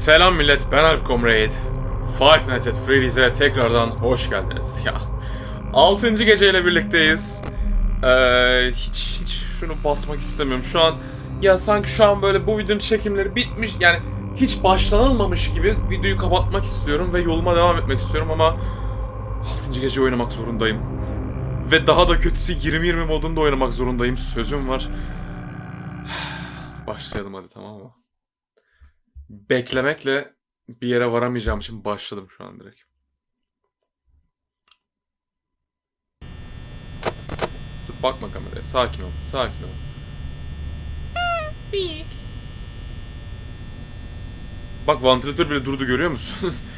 Selam millet, ben Alp Comrade. Five Nights at Freddy's'e tekrardan hoş geldiniz. Ya, 6. geceyle birlikteyiz. Ee, hiç hiç şunu basmak istemiyorum. Şu an ya sanki şu an böyle bu videonun çekimleri bitmiş yani hiç başlanılmamış gibi videoyu kapatmak istiyorum ve yoluma devam etmek istiyorum ama 6. gece oynamak zorundayım. Ve daha da kötüsü 20-20 modunda oynamak zorundayım. Sözüm var. Başlayalım hadi tamam mı? Beklemekle bir yere varamayacağım için başladım şu an direkt. Dur bakma kameraya. Sakin ol. Sakin ol. Bak vantilatör bile durdu görüyor musun?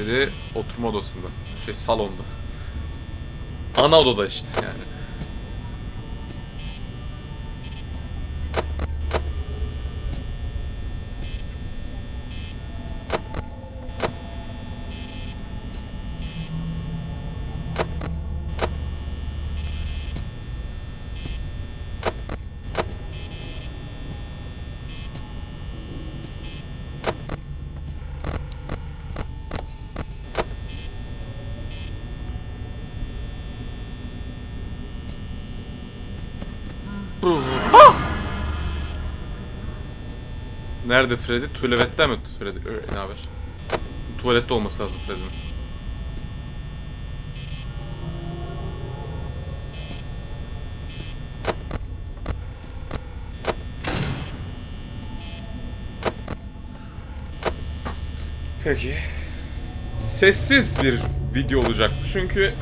Freddy oturma odasında. Şey salonda. Ana odada işte yani. Ah! Nerede Freddy? Tuvalette mi Freddy? Öyle, ne haber? Tuvalette olması lazım Freddy'nin. Peki. Sessiz bir video olacak çünkü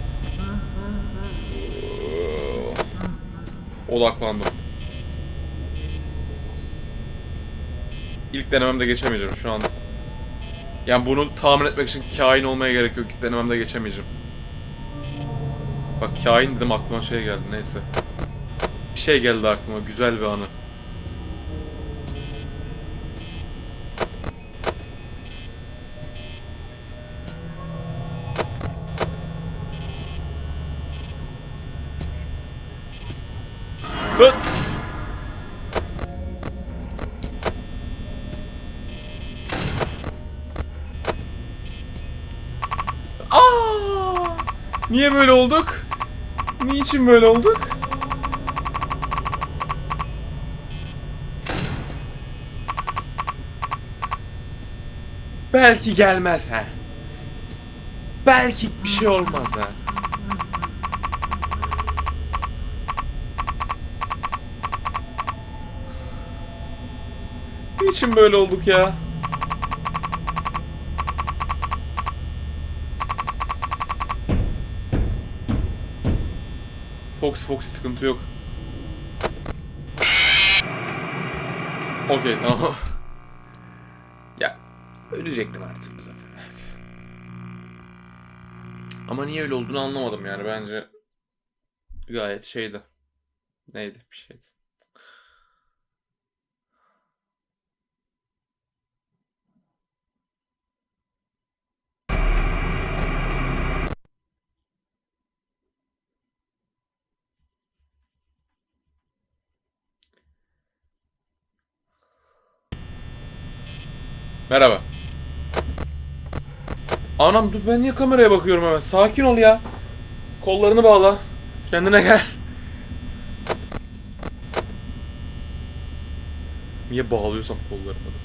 odaklandım. İlk denememde geçemeyeceğim şu an. Yani bunu tahmin etmek için kain olmaya gerek yok. İlk denememde geçemeyeceğim. Bak kain dedim aklıma şey geldi neyse. Bir şey geldi aklıma güzel bir anı. Hı! Niye böyle olduk? Niçin böyle olduk? Belki gelmez ha. Belki bir şey olmaz ha. Niçin böyle olduk ya? Fox Fox sıkıntı yok. Okey tamam. ya ölecektim artık zaten. Ama niye öyle olduğunu anlamadım yani bence gayet şeydi. Neydi bir şeydi. Merhaba. Anam dur ben niye kameraya bakıyorum hemen? Sakin ol ya. Kollarını bağla. Kendine gel. Niye bağlıyorsam kollarımı da.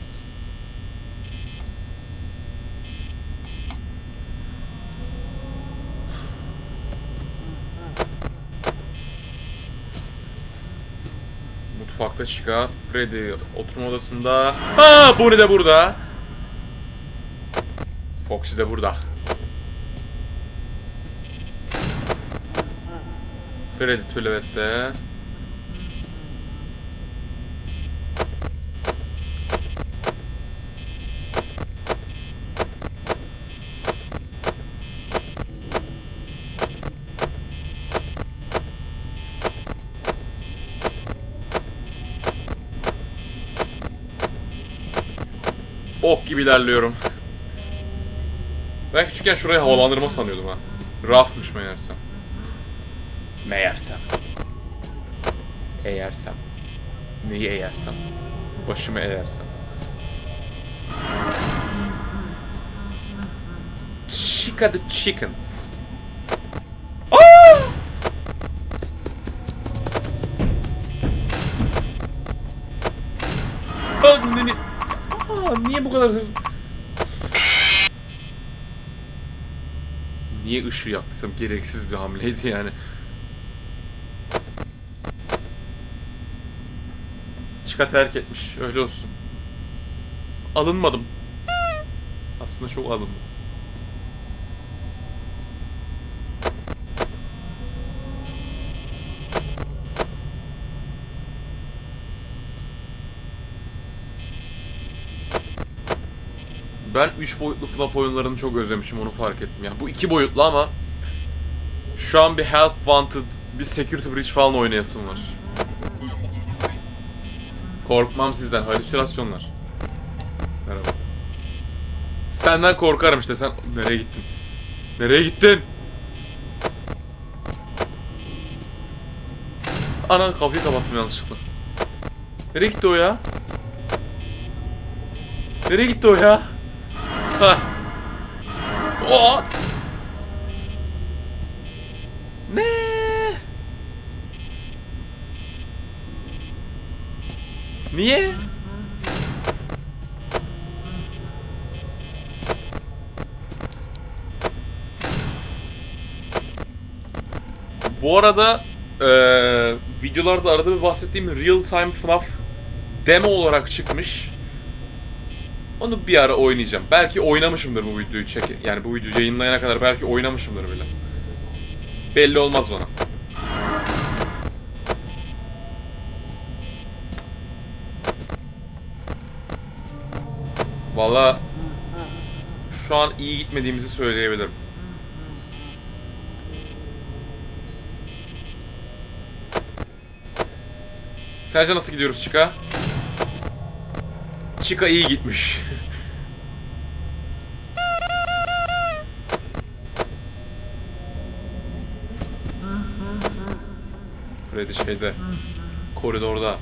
Mutfakta Chica, Freddy oturma odasında. Aa, Bonnie de burada. Foxy de burada. Freddy tuvalette. Ok gibi ilerliyorum. Ben küçükken şurayı havalandırma sanıyordum ha. Rafmış meğersem. Meğersem. Eğersem. Neyi eğersem? Başımı eğersem. Chica the chicken. Aa! Aa, ne, ne? Aa, niye bu kadar hızlı? Niye ışığı yaktıysam gereksiz bir hamleydi yani. Çıka terk etmiş. Öyle olsun. Alınmadım. Aslında çok alındım. Ben 3 boyutlu FNAF oyunlarını çok özlemişim onu fark ettim. Yani bu 2 boyutlu ama şu an bir Help Wanted, bir Security Breach falan oynayasım var. Korkmam sizden, halüsinasyonlar. Merhaba. Senden korkarım işte sen... Nereye gittin? Nereye gittin? Ana kapıyı kapattım yanlışlıkla. Nereye gitti o ya? Nereye gitti o ya? Ha. O. Ne? Niye? Bu arada eee videolarda arada bir bahsettiğim Real Time FNAF demo olarak çıkmış. Onu bir ara oynayacağım. Belki oynamışımdır bu videoyu çek yani bu videoyu yayınlayana kadar belki oynamışımdır bile. Belli olmaz bana. Valla şu an iyi gitmediğimizi söyleyebilirim. Sence nasıl gidiyoruz Chica? Chica iyi gitmiş. Freddy şeyde. Koridorda.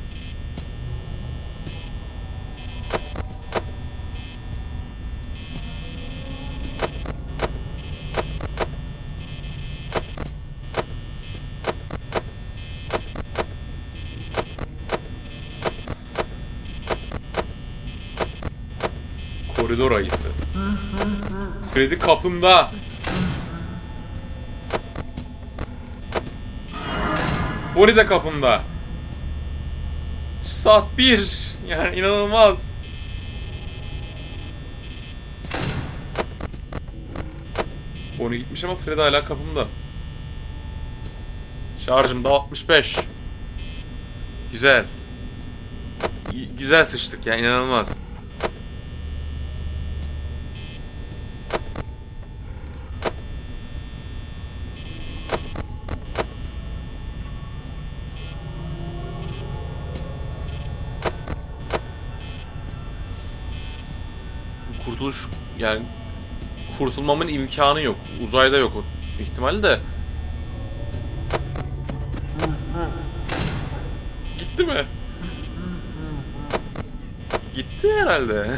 Koridor ayısı. Freddy kapımda. Bonnie de kapımda. Saat 1. Yani inanılmaz. Bonnie gitmiş ama Freddy hala kapımda. Şarjım da 65. Güzel. Güzel sıçtık ya inanılmaz. Yani kurtulmamın imkanı yok. Uzayda yok o ihtimali de. Gitti mi? Gitti herhalde.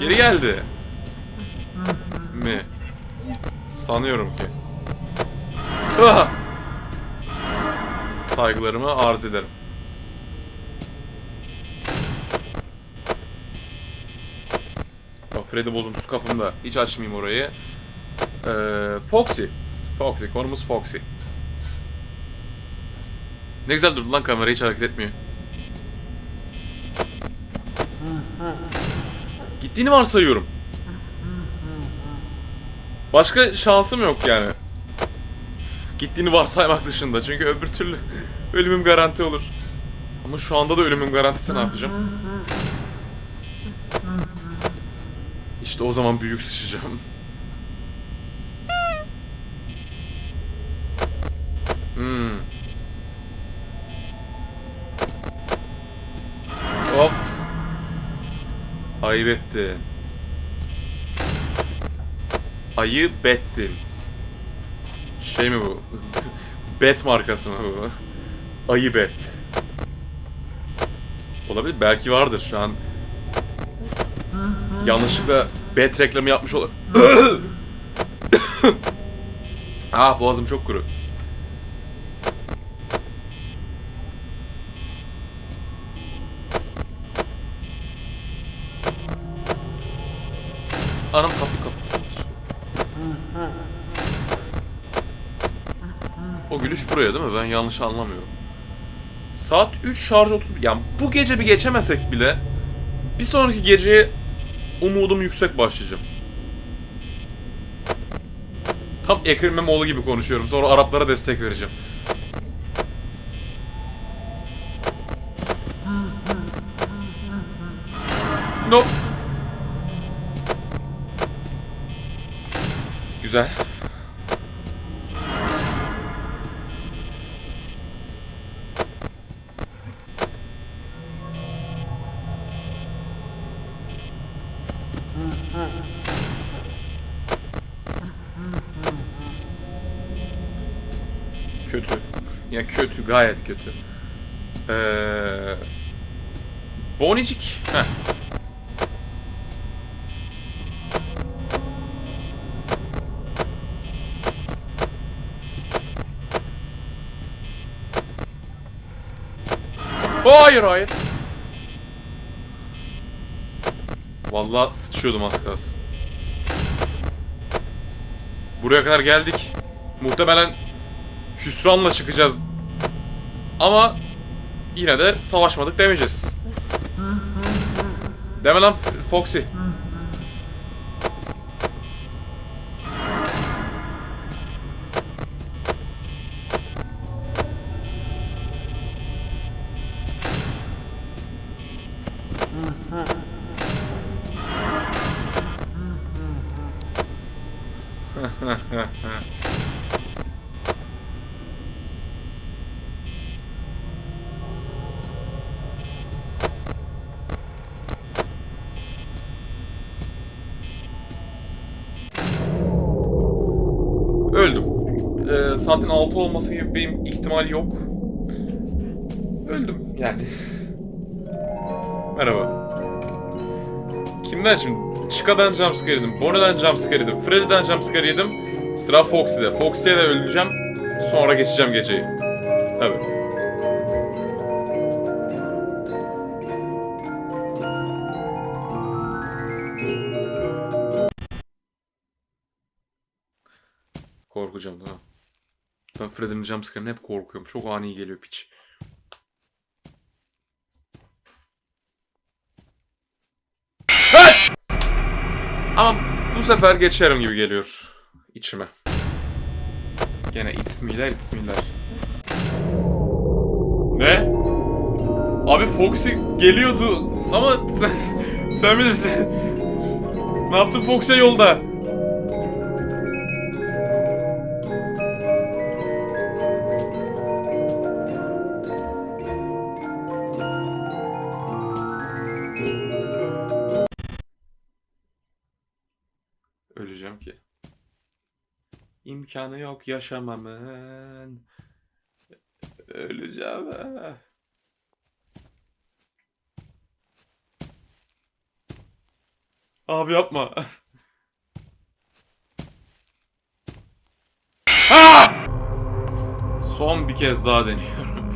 Geri geldi. Mi? Sanıyorum ki. Ah! Saygılarımı arz ederim. Freddy bozuntusu kapımda. Hiç açmayayım orayı. Ee, Foxy. Foxy. Konumuz Foxy. Ne güzel durdu lan kamera hiç hareket etmiyor. Gittiğini varsayıyorum. Başka şansım yok yani. Gittiğini varsaymak dışında. Çünkü öbür türlü ölümüm garanti olur. Ama şu anda da ölümüm garantisi ne yapacağım? İşte o zaman büyük sıçacağım. Hmm. Hop. Ayıp ettin. Ayıp ettin. Şey mi bu? Bet markası mı bu? Ayı bet. Olabilir. Belki vardır şu an. Yanlışlıkla bet reklamı yapmış olur. ah boğazım çok kuru. Anam kapı kapı. O gülüş buraya değil mi? Ben yanlış anlamıyorum. Saat 3 şarj 30. Yani bu gece bir geçemesek bile bir sonraki geceye umudum yüksek başlayacağım. Tam Ekrem İmamoğlu gibi konuşuyorum. Sonra Araplara destek vereceğim. Kötü. Ya kötü, gayet kötü. Ee, Bonicik. Heh. Hayır hayır. Vallahi sıçıyordum az kalsın. Buraya kadar geldik. Muhtemelen hüsranla çıkacağız. Ama yine de savaşmadık demeyeceğiz. Deme lan Foxy. Öldüm. Ee, saatin 6 olması gibi benim ihtimal yok. Öldüm yani. Merhaba. Kimden şimdi? Chica'dan jumpscare yedim, Bonnie'den jumpscare yedim, Freddy'den jumpscare yedim. Sıra Foxy'de. Foxy'ye de öleceğim. Sonra geçeceğim geceyi. Tabii. Korkacağım değil mi? Ben Freddy'nin jumpscare'ine hep korkuyorum. Çok ani geliyor piç. Ama bu sefer geçerim gibi geliyor içime. Gene itsmiler itsmiler. Ne? Abi Foxy geliyordu ama sen, sen bilirsin. ne yaptın Foxy yolda? İmkanı yok yaşamamın. Öleceğim. Abi yapma. Son bir kez daha deniyorum.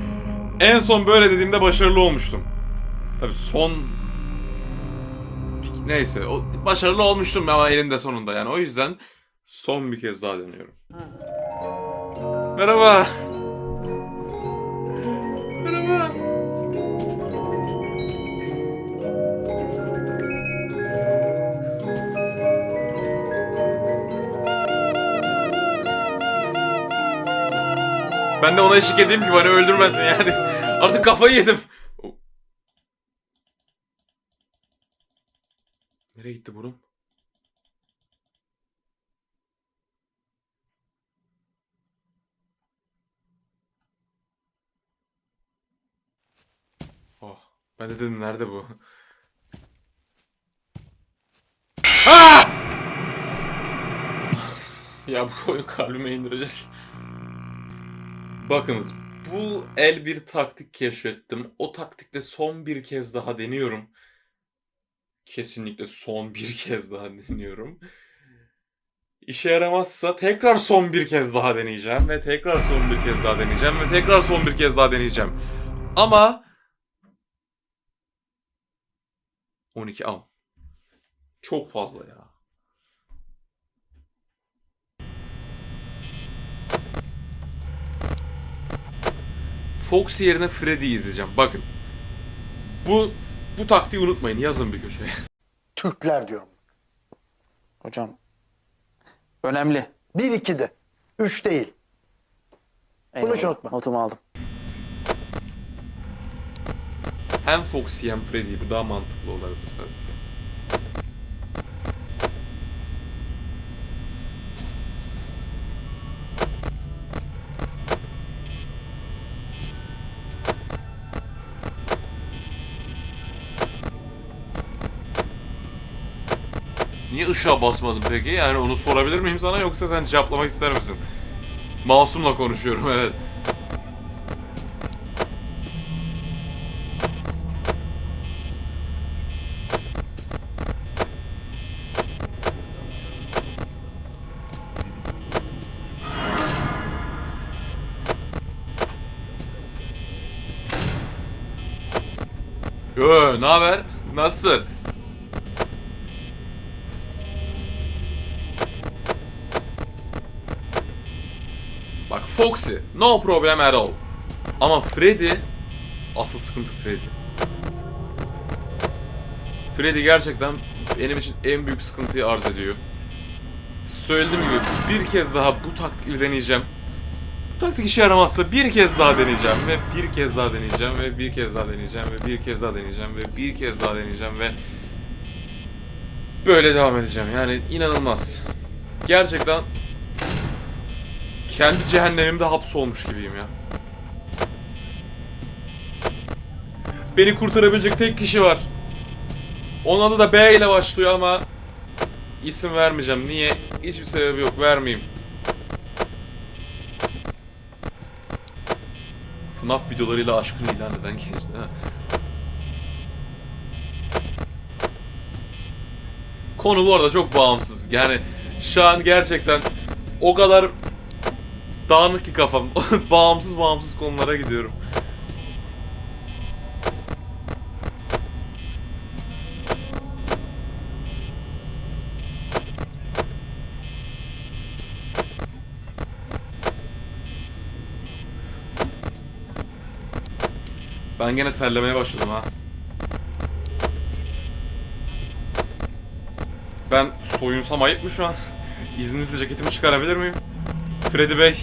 En son böyle dediğimde başarılı olmuştum. Tabii son Neyse başarılı olmuştum ama elinde sonunda yani o yüzden son bir kez daha deniyorum. Merhaba. Merhaba. Ben de ona eşlik edeyim ki beni öldürmesin yani. Artık kafayı yedim. Nereye gitti buram? Ben de dedim nerede bu? Ah! ya bu oyun kalbime indirecek. Bakınız bu el bir taktik keşfettim. O taktikte son bir kez daha deniyorum. Kesinlikle son bir kez daha deniyorum. İşe yaramazsa tekrar son bir kez daha deneyeceğim ve tekrar son bir kez daha deneyeceğim ve tekrar son bir kez daha deneyeceğim. Ama 12 am. Çok fazla ya. Fox yerine Freddy izleyeceğim. Bakın. Bu bu taktiği unutmayın. Yazın bir köşeye. Türkler diyorum. Hocam önemli. Bir iki de. Üç değil. Bunu hiç unutma. Notumu aldım. Hem Foxy hem Freddy bu daha mantıklı olabilir. Niye ışığa basmadın peki? Yani onu sorabilir miyim sana yoksa sen cevaplamak ister misin? Masumla konuşuyorum evet. Yo, ne haber? Nasılsın? Bak Foxy, no problem at all. Ama Freddy, asıl sıkıntı Freddy. Freddy gerçekten benim için en büyük sıkıntıyı arz ediyor. Söylediğim gibi bir kez daha bu taktikle deneyeceğim. Taktik işe yaramazsa bir kez daha deneyeceğim ve bir kez daha deneyeceğim ve bir kez daha deneyeceğim ve bir kez daha deneyeceğim ve bir kez daha deneyeceğim ve böyle devam edeceğim. Yani inanılmaz. Gerçekten kendi cehennemimde hapsolmuş gibiyim ya. Beni kurtarabilecek tek kişi var. Onun adı da B ile başlıyor ama isim vermeyeceğim. Niye? Hiçbir sebebi yok. Vermeyeyim. FNAF videolarıyla aşkını ilan eden genç değil? Konu bu arada çok bağımsız. Yani şu an gerçekten o kadar dağınık ki kafam. bağımsız bağımsız konulara gidiyorum. Ben gene terlemeye başladım ha. Ben soyunsam ayıp mı şu an? İzninizle ceketimi çıkarabilir miyim? Freddy Bey.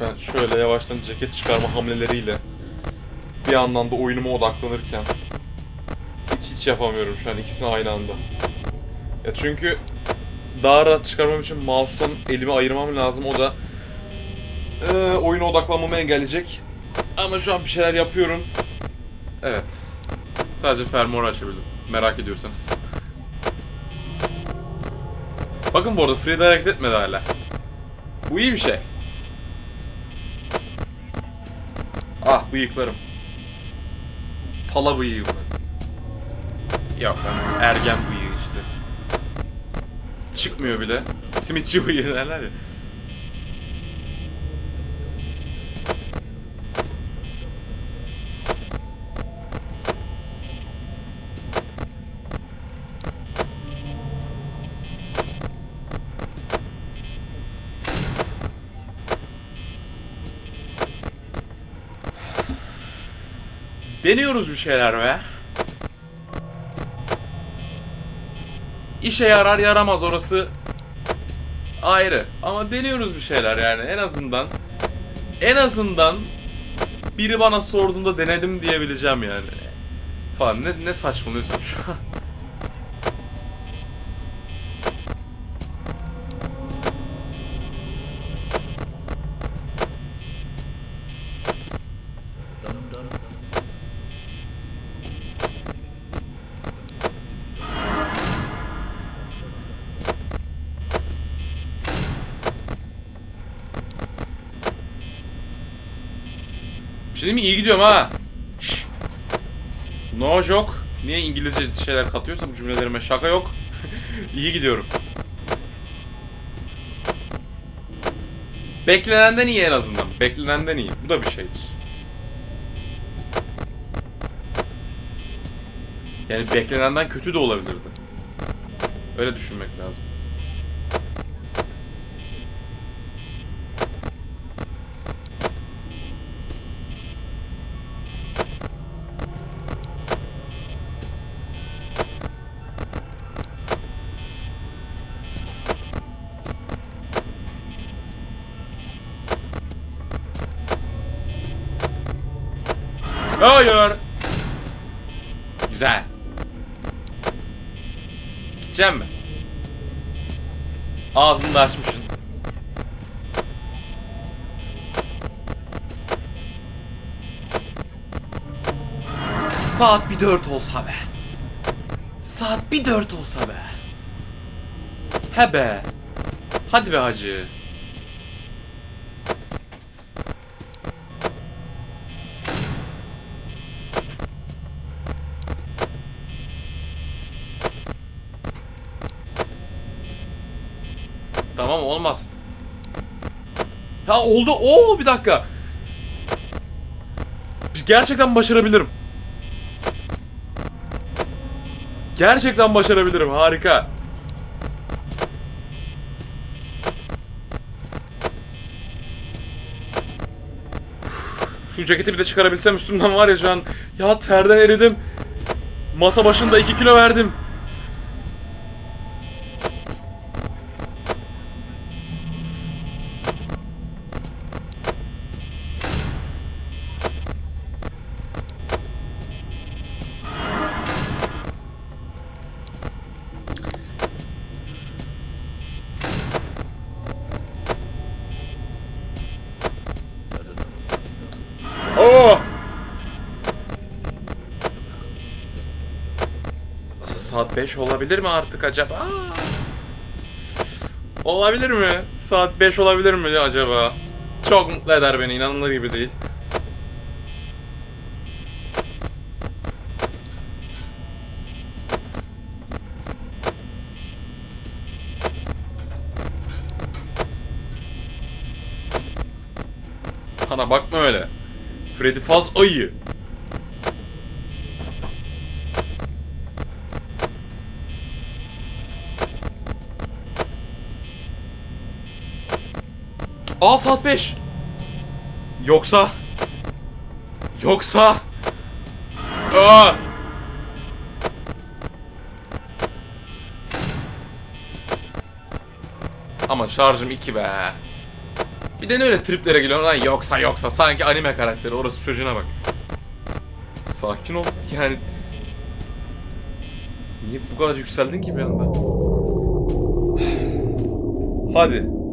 Ben şöyle yavaştan ceket çıkarma hamleleriyle bir yandan da oyunuma odaklanırken hiç hiç yapamıyorum şu an ikisini aynı anda. Ya çünkü daha rahat çıkarmam için mouse'tan elimi ayırmam lazım. O da eee oyuna odaklanmamı engelleyecek. Ama şu an bir şeyler yapıyorum. Evet. Sadece fermuarı açabildim. Merak ediyorsanız. Bakın bu arada Frida hareket etmedi hala. Bu iyi bir şey. Ah bıyıklarım. Pala bıyığı bu. Yok lan ergen bıyığı. Çıkmıyor bile. Simitçi bıyığı derler ya. Deniyoruz bir şeyler be. İşe yarar yaramaz orası ayrı. Ama deniyoruz bir şeyler yani en azından. En azından biri bana sorduğunda denedim diyebileceğim yani. Falan ne, ne saçmalıyorsam şu an. Şey mi? İyi gidiyorum ha. No joke. Niye İngilizce şeyler katıyorsam bu cümlelerime şaka yok. İyi gidiyorum. Beklenenden iyi en azından. Beklenenden iyi. Bu da bir şeydir. Yani beklenenden kötü de olabilirdi. Öyle düşünmek lazım. Gideceğim mi? Ağzını da açmışsın. Saat bir dört olsa be. Saat bir dört olsa be. He be. Hadi be hacı. Ha oldu. Oo bir dakika. Gerçekten başarabilirim. Gerçekten başarabilirim. Harika. Şu ceketi bir de çıkarabilsem üstümden var ya şu an. Ya terden eridim. Masa başında 2 kilo verdim. 5 olabilir mi artık acaba? Olabilir mi? Saat 5 olabilir mi acaba? Çok mutlu eder beni, inanılır gibi değil. Bana bakma öyle. Freddy Faz ayı. Aa saat 5. Yoksa Yoksa Aa! Ama şarjım 2 be. Bir de ne öyle triplere geliyor lan yoksa yoksa sanki anime karakteri orası çocuğuna bak. Sakin ol yani. Niye bu kadar yükseldin ki bir anda? Hadi.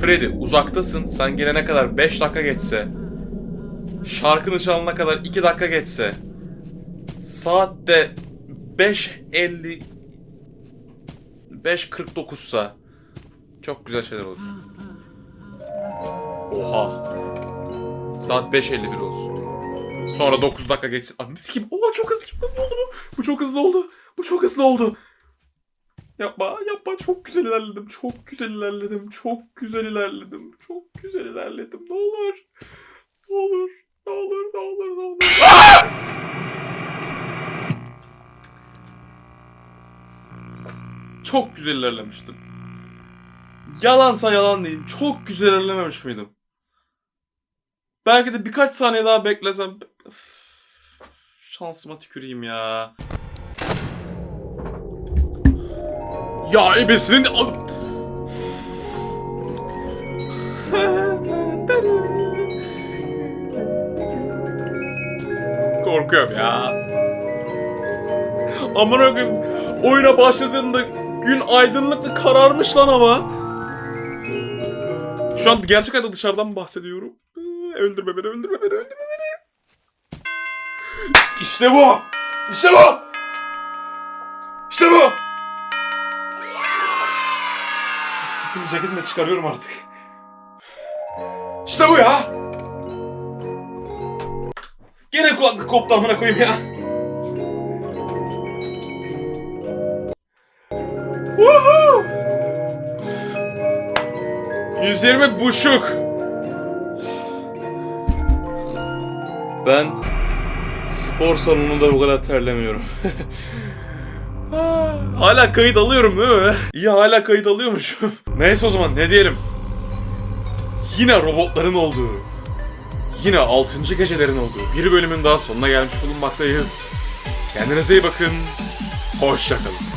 Freddy uzaktasın. Sen gelene kadar 5 dakika geçse. Şarkını çalana kadar 2 dakika geçse. Saatte 5.50 5.49 sa çok güzel şeyler olur. Oha. Saat 5.51 olsun. Sonra 9 dakika geçsin. Anne kim? Oha çok hızlı çok hızlı oldu bu. Bu çok hızlı oldu. Bu çok hızlı oldu. Yapma yapma çok güzel ilerledim. Çok güzel ilerledim. Çok güzel ilerledim. Çok güzel ilerledim. Ne olur. Ne olur. Ne olur ne olur ne olur. Çok güzel ilerlemiştim. Yalansa yalan değil. Çok güzel ilerlememiş miydim? Belki de birkaç saniye daha beklesem... Üf, Şansıma tüküreyim ya. Ya ebesinin... Korkuyorum ya. Amına koyayım. Oyuna başladığımda gün aydınlıklı kararmış lan ama. Şu an gerçek hayatta dışarıdan bahsediyorum. Öldürme beni, öldürme beni, öldürme beni. İşte bu! İşte bu! İşte bu! Siktim ceketini de çıkarıyorum artık. İşte bu ya! Yine kulaklık koptu amına koyayım ya. Woohoo! 120 buçuk. Ben spor salonunda bu kadar terlemiyorum. hala kayıt alıyorum değil mi? İyi hala kayıt alıyormuşum. Neyse o zaman ne diyelim. Yine robotların olduğu, yine 6. gecelerin olduğu bir bölümün daha sonuna gelmiş bulunmaktayız. Kendinize iyi bakın. Hoşçakalın.